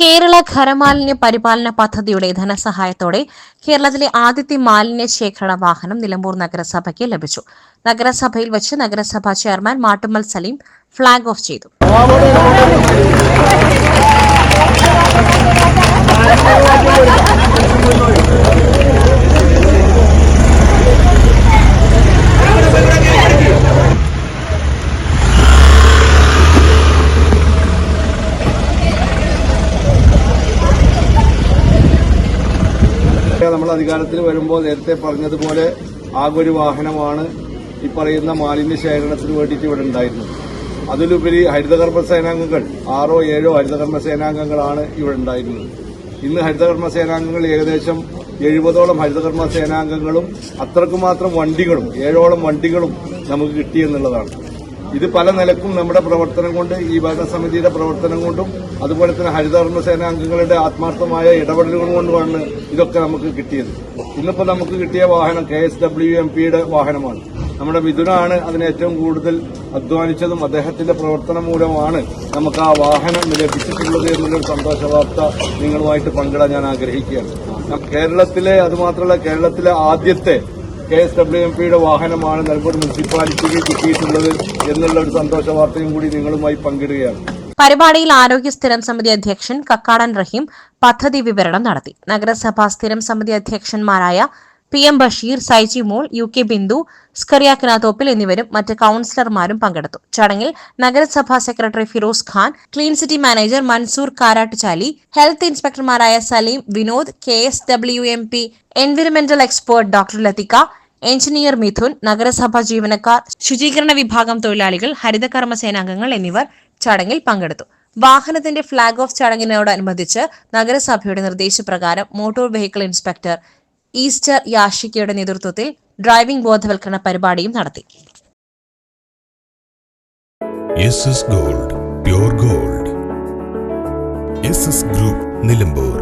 കേരള ഖരമാലിന്യ പരിപാലന പദ്ധതിയുടെ ധനസഹായത്തോടെ കേരളത്തിലെ ആദ്യത്തെ മാലിന്യ ശേഖരണ വാഹനം നിലമ്പൂർ നഗരസഭയ്ക്ക് ലഭിച്ചു. നഗരസഭയിൽ വെച്ച് നഗരസഭാ chairman Mattummal Saleem flag off ചെയ്തു. അധികാരത്തിൽ വരുമ്പോൾ നേരത്തെ പറഞ്ഞതുപോലെ ആകെ ഒരു വാഹനമാണ് ഈ പറയുന്ന മാലിന്യ ശേഖരണത്തിന് വേണ്ടിയിട്ട് ഇവിടെ ഉണ്ടായിരുന്നത്. അതിലുപരി ഹരിതകർമ്മ സേനാംഗങ്ങൾ ആറോ ഏഴോ ഹരിതകർമ്മ സേനാംഗങ്ങളാണ് ഇവിടെ ഉണ്ടായിരുന്നത്. ഇന്ന് ഹരിതകർമ്മ സേനാംഗങ്ങൾ ഏകദേശം എഴുപതോളം ഹരിതകർമ്മ സേനാംഗങ്ങളും അത്രക്കുമാത്രം വണ്ടികളും ഏഴോളം വണ്ടികളും നമുക്ക് കിട്ടിയെന്നുള്ളതാണ്. ഇത് പല നിലക്കും നമ്മുടെ പ്രവർത്തനം കൊണ്ട് ഈ ഭരണസമിതിയുടെ പ്രവർത്തനം കൊണ്ടും അതുപോലെ തന്നെ ഹരിതകർമ്മസേന സേനാംഗങ്ങളുടെ ആത്മാർത്ഥമായ ഇടപെടലുകൾ കൊണ്ടുമാണ് ഇതൊക്കെ നമുക്ക് കിട്ടിയത്. ഇന്നിപ്പോൾ നമുക്ക് കിട്ടിയ വാഹനം കെ എസ് ഡബ്ല്യു എം പിയുടെ വാഹനമാണ്. നമ്മുടെ മിഥുനാണ് അതിന് ഏറ്റവും കൂടുതൽ അധ്വാനിച്ചതും അദ്ദേഹത്തിന്റെ പ്രവർത്തനം മൂലമാണ് നമുക്ക് ആ വാഹനം ലഭിച്ചിട്ടുള്ളത് എന്നുള്ളൊരു സന്തോഷ വാർത്ത നിങ്ങളുമായിട്ട് പങ്കിടാൻ ഞാൻ ആഗ്രഹിക്കുകയാണ്. കേരളത്തിലെ അതുമാത്രമല്ല കേരളത്തിലെ ആദ്യത്തെ കെ എസ് ഡബ്ല്യു എം പിയുടെ വാഹനമാണ് നിലമ്പൂർ മുനിസിപ്പാലിറ്റിക്ക് കിട്ടിയിട്ടുള്ളത് എന്നുള്ള ഒരു സന്തോഷ വാർത്തയും കൂടി നിങ്ങളുമായി പങ്കിടുകയാണ്. പരിപാടിയിൽ ആരോഗ്യ സ്ഥിരം സമിതി അധ്യക്ഷൻ കക്കാടൻ റഹീം പദ്ധതി വിവരണം നടത്തി. നഗരസഭാ സ്ഥിരം സമിതി അധ്യക്ഷന്മാരായ P M Basheer Saiji Mol U K Bindu Skaria Kinathoppil എന്നിവരും മറ്റ് കൌൺസിലർമാരും പങ്കെടുത്തു. ചടങ്ങിൽ നഗരസഭാ secretary Firoz Khan clean city manager Mansoor Karattuchali health ഇൻസ്പെക്ടർമാരായ Saleem Vinod K S W M P environmental expert doctor Lathika engineer Mithun നഗരസഭാ ജീവനക്കാർ ശുചീകരണ വിഭാഗം തൊഴിലാളികൾ ഹരിത കർമ്മസേനാംഗങ്ങൾ എന്നിവർ ചടങ്ങിൽ പങ്കെടുത്തു. വാഹനത്തിന്റെ ഫ്ളാഗ് ഓഫ് ചടങ്ങിനോടനുബന്ധിച്ച് നഗരസഭയുടെ നിർദ്ദേശപ്രകാരം മോട്ടോർ വെഹിക്കിൾ ഇൻസ്പെക്ടർ ഈസ്റ്റർ യാഷിക്കയുടെ നേതൃത്വത്തിൽ ഡ്രൈവിംഗ് ബോധവൽക്കരണ പരിപാടിയും നടത്തി. Gold pure gold group Nilambur